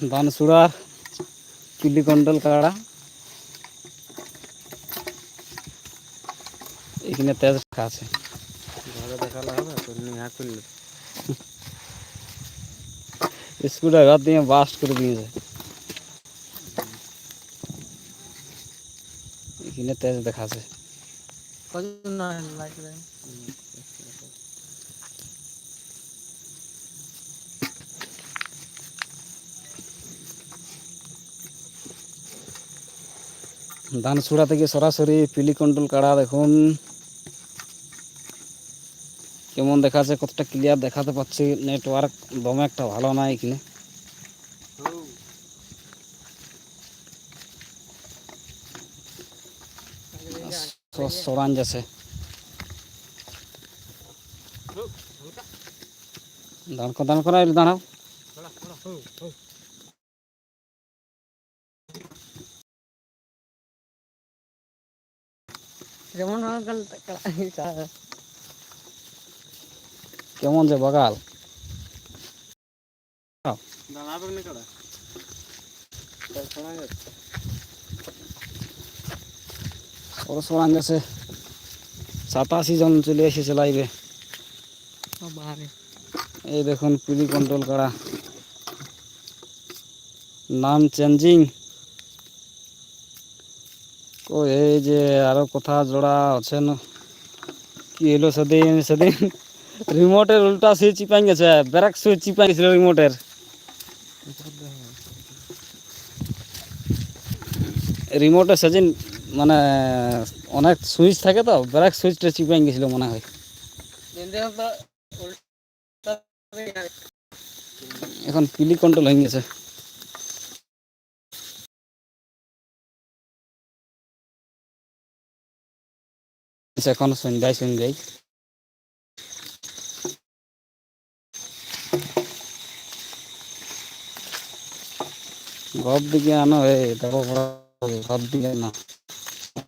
বানসুড়ার পিলিকন্ডল কাড়া এখানে তেজ রাখা আছে ঘরে দেখালে হবে তো নিহা করলে স্কুটার ঘর দিয়ে বাস্ট করে দিয়েছে এখানে তেজ দেখাছে কজন না লাইট দেন ধানসুড়া থেকে সরাসরি পিলিকন্ডল কাড়া দেখুন। কেমন দেখাচ্ছে, কতটা ক্লিয়ার দেখাতে পাচ্ছি। নেটওয়ার্ক দমে একটা ভালো না এখানে। সরান যাচ্ছে। দাঁড় দাঁড় করা দাঁড়াও। যেমন কেমন যে বগাল? শোনা ওর সরান যাচ্ছে সাতাশি জন চলে এসেছে লাইভে এই দেখুন পিলি কন্ট্রোল করা। নাম চেঞ্জিং ও এই যে আরও কথা জোড়া আছে না কি হলো সেদিন? সেদিন রিমোটের উল্টা সুইচ চিপাই গেছে ব্যারাক সুইচ চিপাই গেছিল রিমোটের রিমোটে সেদিন মানে অনেক সুইচ থাকে তো ব্যারাক সুইচটা চিপাই গেছিল মনে হয়। এখন পিলি কন্ট্রোল হয়ে গেছে। এখন সন্ধ্যায় সন্ধ্যায় ঘর দিকে আনো হে দেখো ঘর দিকে না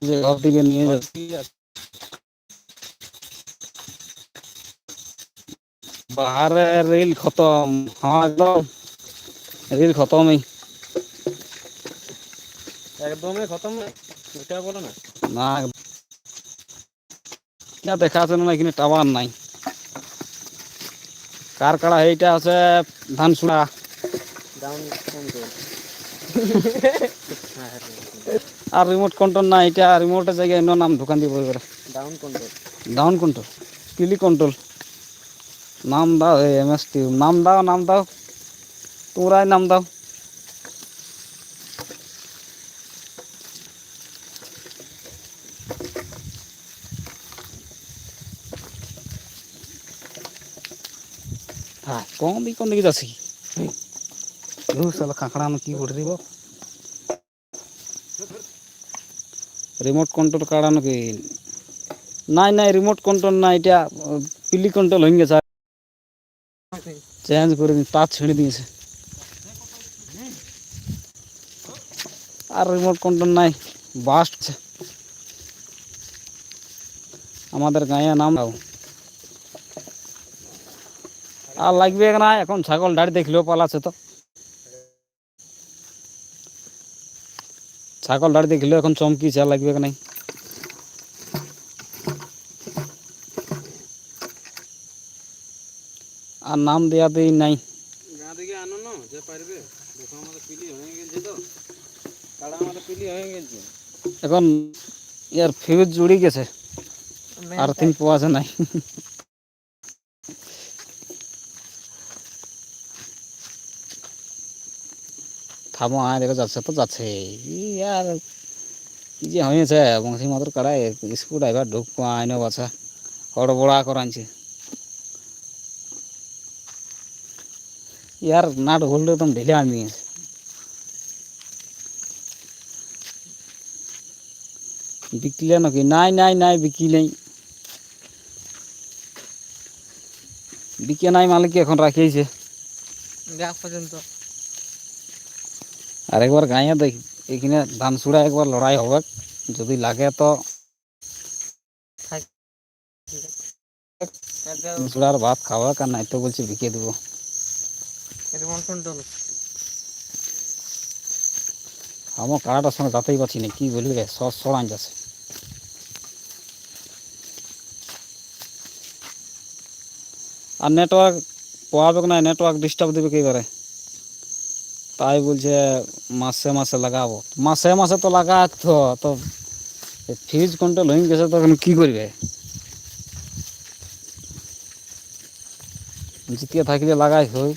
যে ঘর দিকে নিয়ে যাচ্ছি বাহারে রিল খতম হ্যাঁ একদম রিল খতমই একদমই খতম ওটা বলো না না क्या দেখা আছে না এখানে টাওয়ার নাই। কার কাড়া এইটা আছে ফোন কর আর রিমোট কন্ট্রোল না এটা রিমোটের জায়গায় অন্য নাম দোকান দিয়ে করে। ডাউন কন্ট্রোল ডাউন কন্ট্রোল পিলি কন্ট্রোল নাম দাও এম এস টি নাম দাও নাম দাও। তোমরাই নাম দাও। হ্যাঁ কোন দিকে কোন দিকে যাচ্ছি? সালা কাঁকড়ানো কি করে দিব? রিমোট কন্ট্রোল কাড়ানো কি? নাই নাই রিমোট কন্ট্রোল না এটা পিলি কন্ট্রোল হয়ে গেছে। চেঞ্জ করে দিন তার ছেড়ে দিয়েছে। আর রিমোট কন্ট্রোল নাই বাস্ট আমাদের গাঁয়ে নাম আর লাগবে না এখন ছাগল দাড়ি দেখলেও পালাচ্ছে তো। ছাগল দাড়ি দেখলেও এখন চমকিছে আর লাগবে নাই আর নাম দেওয়াতেই নাই। গাঁ দিকে আনো না যে পারবে। দেখো আমাদের পিলি গেছে তো। কাড়া আমাদের পিলি হয়ে গেছে। এখন ইয়ার ফিউজ জুড়ি গেছে। আর তিন যায় নাই। থামো আয়, দেখো যাচ্ছে তো যাচ্ছে। আর কি যে হয়েছে, বংশী মাত্র কাড়ায়, স্ক্রু ড্রাইভার ঢুকবো আইনো বাছা। হড়বড়া করাইছে ইয়ার নাট হোল্ড একদম ঢিলে আনি দিয়েছে বিকলে নাকি? নাই নাই নাই বিকি নেই। বিকে নাই, মালিক এখন রাখিয়েছে। পর্যন্ত। আর একবার গাঁয়ে দেখ এখানে ধান সুড়া একবার লড়াই হবে যদি লাগে তো সুড়ার ভাত খাওয়া আর নাই তো বলছি বিকে দেবো। আমার কাড়াটার সঙ্গে যাতেই পারছি না কি বলি রে সর সরান যাচ্ছে আর নেটওয়ার্ক পাওয়াবে না নেটওয়ার্ক ডিস্টার্ব দেবে কী করে তাই বলছে, মাসে মাসে লাগাবো। মাসে মাসে তো লাগাতো তো ফিউজ কন্ট্রোল হয়ে গেছে তখন কি করবে? জিতিয়ে থাকলে লাগাই হই।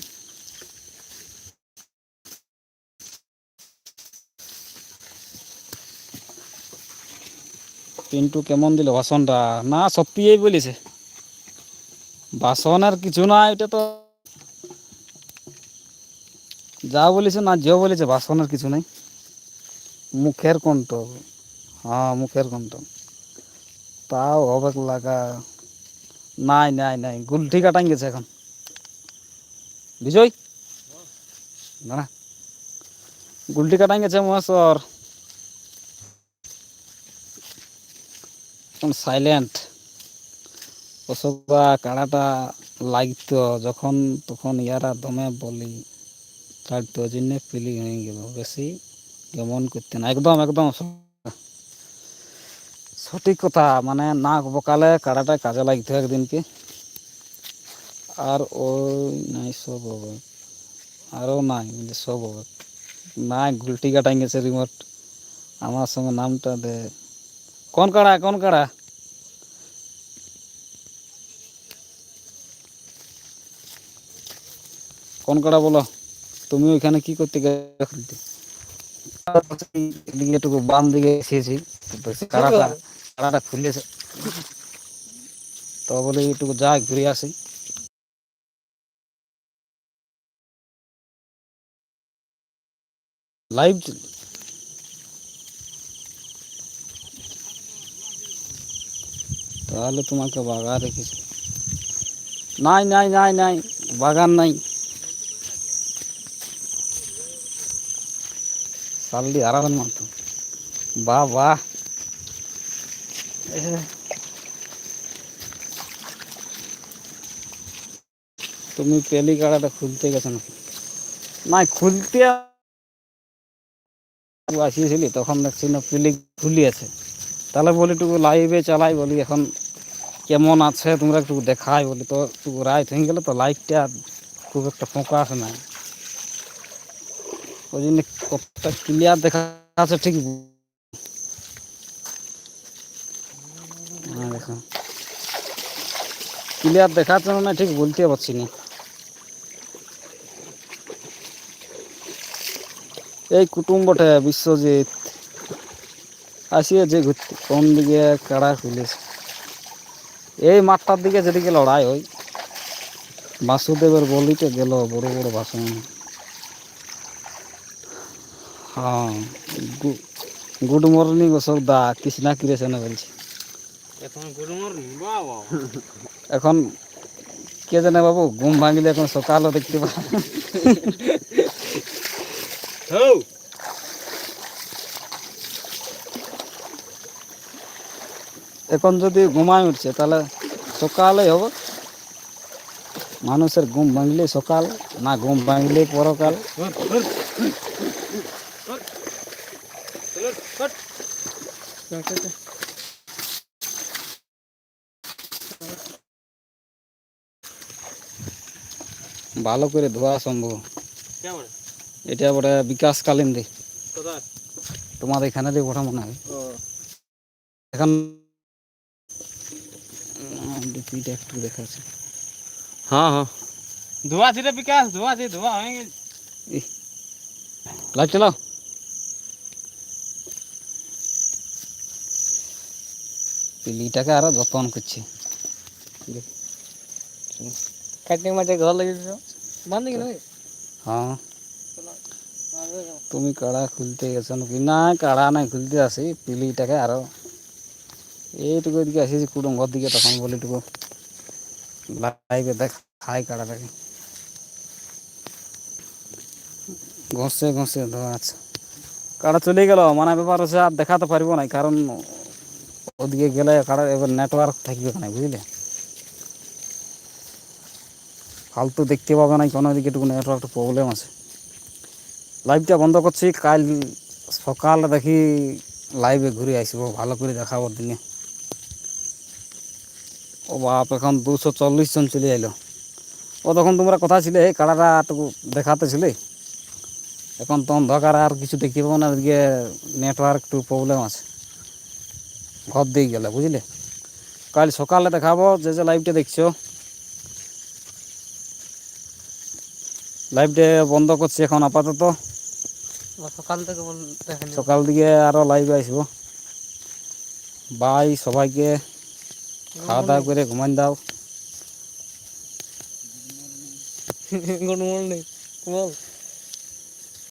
পিন্টু কেমন দিল ভাষণটা না, সত্যিই বলেছে। ভাষণ আর কিছু না, এটা তো যা বলেছে না যেও বলেছে ভাষণের কিছু নাই। মুখের কণ্ঠ হ্যাঁ মুখের কণ্ঠ তাও হবে লাগা। নাই নাই নাই গুলঠি কাটাই গেছে এখন। বিজয়? না গুলটি কাটাই গেছে মহেশ্বর এখন সাইলেন্ট ওসবা কাড়াটা লাগতো যখন, তখন ইয়ারা দমে বলি। কাটতো ওই জন্য ফিলিং হয়ে গেল। বেশি কেমন করতে না। একদম একদম। সঠিক কথা। মানে নাক বকালে কাড়াটা কাজে লাগতো একদিনকে। আর ওই নাই, সব হবে। আরও নাই সব হবে। নাই, গুলটি কাটাই গেছে রিমোট আমার সঙ্গে নামটা দে। কোন কাড়া কোন কাড়া? কোন কাড়া বলো? তুমি ওইখানে কি করতে গেলে? খুলতে এদিকে একটু বাম দিকে এসেছি তো সে কাড়াটা কাড়াটা খুলেছে। তো বলে একটু যাই ঘুরে আসি। লাইভ তাহলে তোমাকে বাগা রেখেছি। নাই নাই নাই নাই বাগান নাই। আরাধন মাত্র বাহ এ, তুমি পেলি কাড়াটা খুলতে গেছো না? খুলতে আসিয়েছিলি তখন দেখছি না পিলি খুলিয়েছে। তাহলে বলি টুকু লাইভে চালাই বলি এখন কেমন আছে তোমরা একটু দেখাই বলি তো একটু রাইট হয়ে গেলে তো লাইটটা খুব একটা ফোঁকা আসে না। ওই জন্য কতটা ক্লিয়ার দেখা আছে ঠিক হ্যাঁ দেখো। ক্লিয়ার দেখাচ্ছে না ঠিক বলতে পারছি না। এই কুটুম্বটা বিশ্বজিৎ। আসিয়েছে ঘুরতে কোন দিকে কাড়া খুলেছে? এই মাঠটার দিকে যেদিকে লড়াই হয়, বাসুদেবের বলিতে গেল বড় বড় ভাষণ হ্যাঁ গুড মর্নিং অশোক দা কৃষ্ণা কিরেছেন বলছি এখন গুড মর্নিং বাহ এখন কে জানে বাবু ঘুম ভাঙলে এখন সকালও দেখতে পা হৌ এখন যদি ঘুমায় উঠছে তাহলে সকালে হবে। মানুষের ঘুম ভাঙলে সকাল না ঘুম ভাঙলে পরকাল। ভালো করে ধোয়া সম্ভব। এটা বটে বিকাশ কালিন্দি কোথায়? তোমাদের এখানে দিয়ে ওঠা মনে হয়। এখন ডিপিটা একটু দেখাচ্ছে। হ্যাঁ হ্যাঁ। ধোয়া ছিল বিকাশ ধোয়া ছিল ধোয়া হয়ে গেছে। লাইট চালাও। পিলিটাকে আরও যত্ন করছে। কাটনি মাঠে ঘর লাগিয়ে বান্ধি কিনা হ্যাঁ। তুমি কাড়া খুলতে গেছো নাকি? না কাড়া নাই খুলতে আসি পিলিটাকে আরও। এইটুকু এদিকে আসিছি কুটুম ঘর দিকে তখন বলি টুকু। লাইভে দেখ খাই কাড়াটাকে। ঘষে ঘষে ধোয়া আছে। কাড়া চলে গেল মানে ব্যাপার হচ্ছে আর দেখাতে পারব না কারণ ওদিকে গেলে কাড়া এবার নেটওয়ার্ক থাকবে না, বুঝলে? ফালতু দেখতে পাবে না, কোনো দিকে একটু নেটওয়ার্ক প্রবলেম আছে। লাইভটা বন্ধ করছি, কাল সকালে দেখি লাইভে ঘুরে আসব ভালো করে দেখাবো দিনে। ও বাপ, এখন দুশো চল্লিশ জন চলে এলো। ও তখন তোমরা কথা ছিলে? এই কাড়াটা একটু দেখাতে ছিলে? এখন তো অন্ধকার, আর কিছু দেখতে পাবো না এদিকে নেটওয়ার্ক একটু প্রবলেম আছে। ঘর দিয়ে গেলে বুঝলে? কাল সকালে দেখাবো যে যে লাইভটা দেখছ। লাইভটা বন্ধ করছি এখন আপাতত। সকাল থেকে সকাল দিকে আরও লাইভে আসব। বাই সবাইকে খাওয়া দাওয়া করে ঘুমান দাও। Good morning. বল